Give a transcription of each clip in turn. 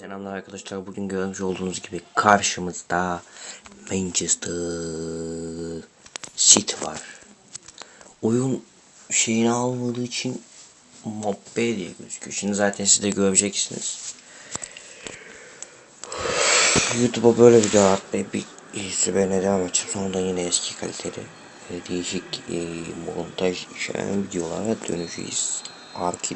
Selamlar arkadaşlar. Bugün görmüş olduğunuz gibi karşımızda Manchester City var. Oyun şeyini almadığı için Mbappe diye gözüküyor. Şimdi zaten siz de göreceksiniz. YouTube'a böyle video atmayı bir sürene devam edeceğim. Sonra da yine eski kaliteli değişik e, montaj içeren videolara dönüşeceğiz. Ark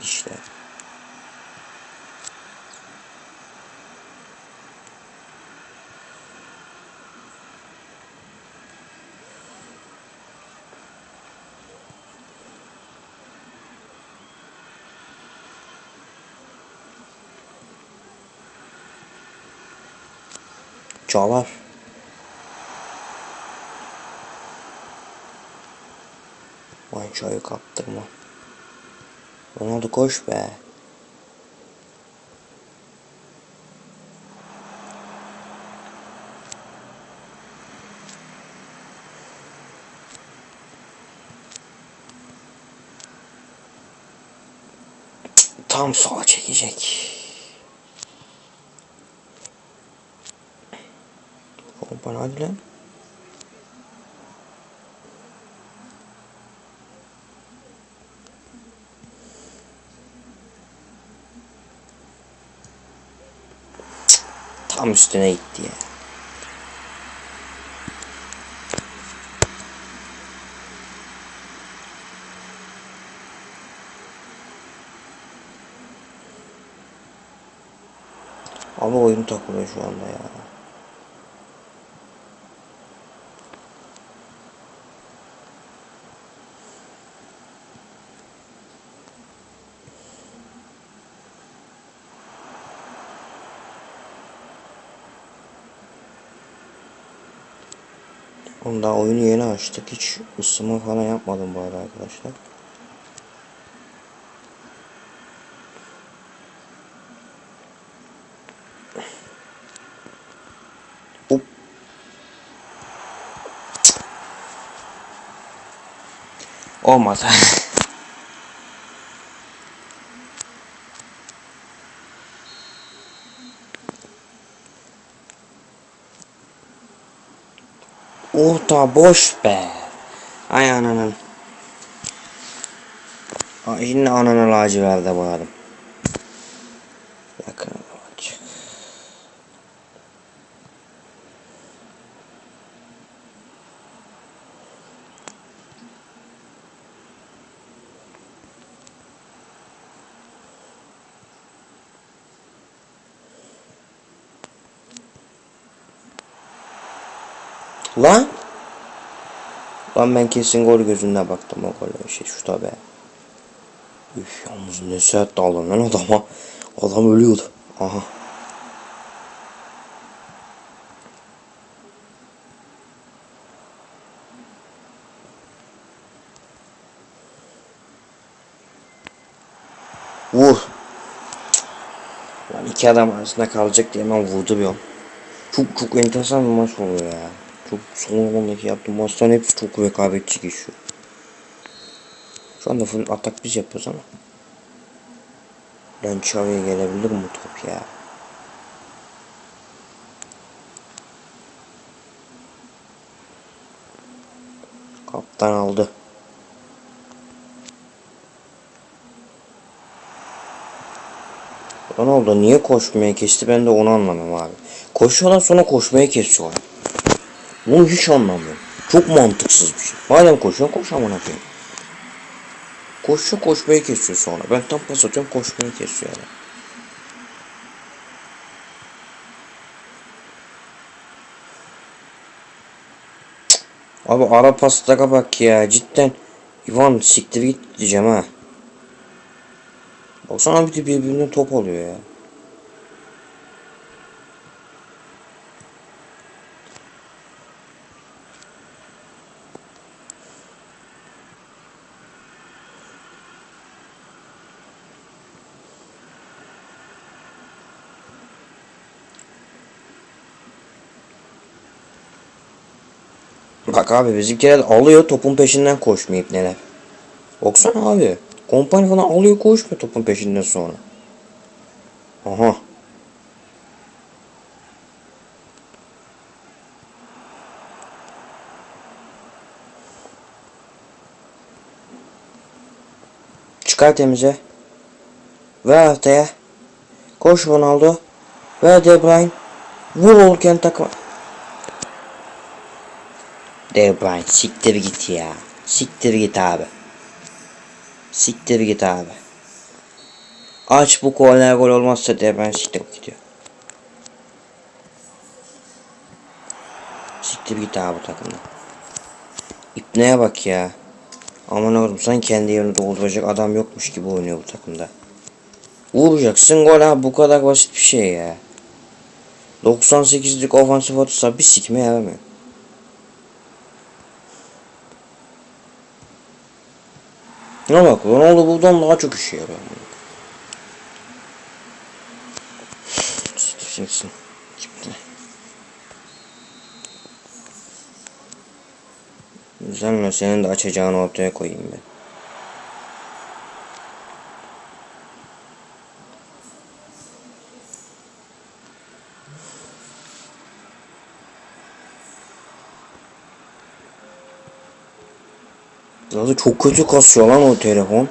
Vay çayı kaptırma. Ronaldo koş be. Tam sola çekecek. Lan. Cık, Tam üstüne gitti ya. Ama oyun takılıyor şu anda ya. Oğlum daha oyunu yeni açtık. Hiç ısınma falan yapmadım bu arada arkadaşlar. Hop. Olmaz. Orta boş be. Ay ananın. Ay yine ananı laciverde bağladım. Yakın bak. Lan! Lan ben kesin gol gözüne baktım o gol şey şurada be. Üf yalnız ne sert daldın lan adama. Adam ölüyordu. Aha. Vur. Lan iki adam arasında kalacak diye hemen vurdu bir an. Çok çok enteresan bir maç oluyor ya. Çok son ondaki yaptığım maçların hepsi çok rekabetçi geçiyor. Şu anda full atak biz yapıyoruz ama. Lan Xavi'ye gelebilir mi top ya? Kaptan aldı. Ronaldo niye koşmaya kesti ben de onu anlamam abi. Koşuyorlar sonra koşmaya kesiyorlar. Bunu hiç anlamıyorum. Çok mantıksız bir şey. Madem koşuyorsun koş amına koyayım. Koşuyor koşmayı kesiyor sonra. Ben tam pas atıyorum koşmayı kesiyor yani. Abi ara pastaka bak ya cidden. Ivan siktir git diyeceğim ha. Baksana abi de birbirinden top oluyor ya. Bak abi bizimkiler alıyor topun peşinden koşmuyor ipneler. Oksana abi. Kompanya falan alıyor koşmuyor topun peşinden sonra. Aha. Çıkar temize. Ver haftaya. Koş Ronaldo. Ver De Bruyne. Vur olken takım. De Bruyne siktir git ya. Siktir git abi. Siktir git abi. Aç bu korner gol olmazsa De Bruyne siktir gidiyor. Siktir git abi bu takımda. İpneye bak ya. Aman oğlum sen kendi yerini dolduracak adam yokmuş gibi oynuyor bu takımda. Vuracaksın gol ha bu kadar basit bir şey ya. 98'lik ofansif atırsa bir sikme yaramıyor. Ne bak Ronaldo buradan daha çok işe yarıyor. Siksin. Gitti. Güzel senin de açacağını ortaya koyayım ben. Nasıl çok kötü kasıyor lan o telefon.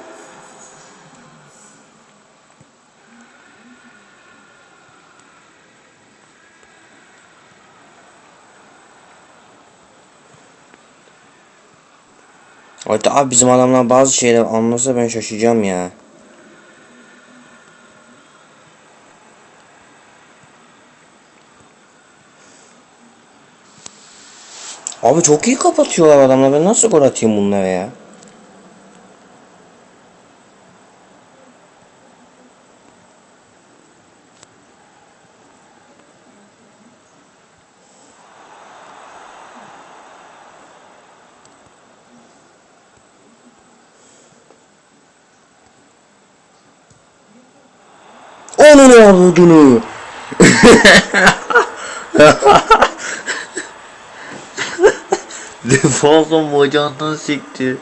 Hatta abi bizim adamlar bazı şeyler anlasa ben şaşacağım ya. Abi çok iyi kapatıyorlar adamlar. Ben nasıl gol atayım bunlara ya? Onun avudunu. Defanson bacağından sekti.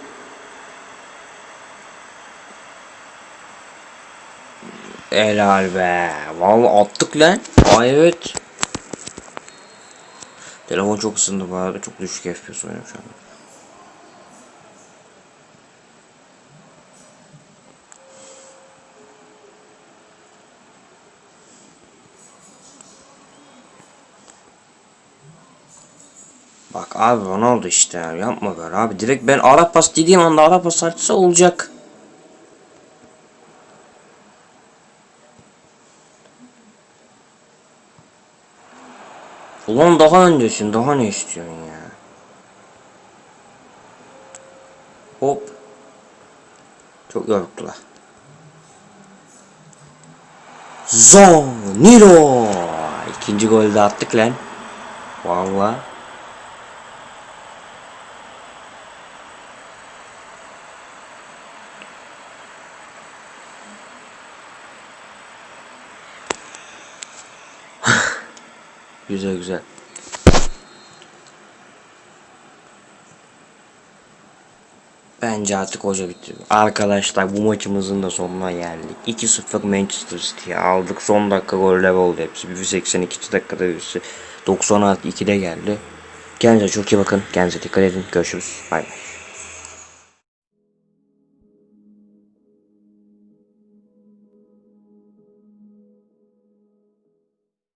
Helal be. Vallahi attık lan. Ay evet. Telefon çok ısındı arada. Çok düşük FPS oynuyorum şu an. Abi Ronaldo işte ya. Yapma böyle abi. Direkt ben ara pas dediğim anda ara pas açsa olacak. Ulan daha öndesin. Daha ne istiyorsun ya? Hop. Çok yoruldular. Zoniro. İkinci golü de attık lan. Vallahi. Güzel güzel. Bence artık hoca bitti. Arkadaşlar bu maçımızın da sonuna geldik. 2-0 Manchester City'ye aldık. Son dakika goller oldu hepsi. Biri 82. dakikada birisi 96 2'de geldi. Kendinize çok iyi bakın. Kendinize dikkat edin. Görüşürüz. Bay bay.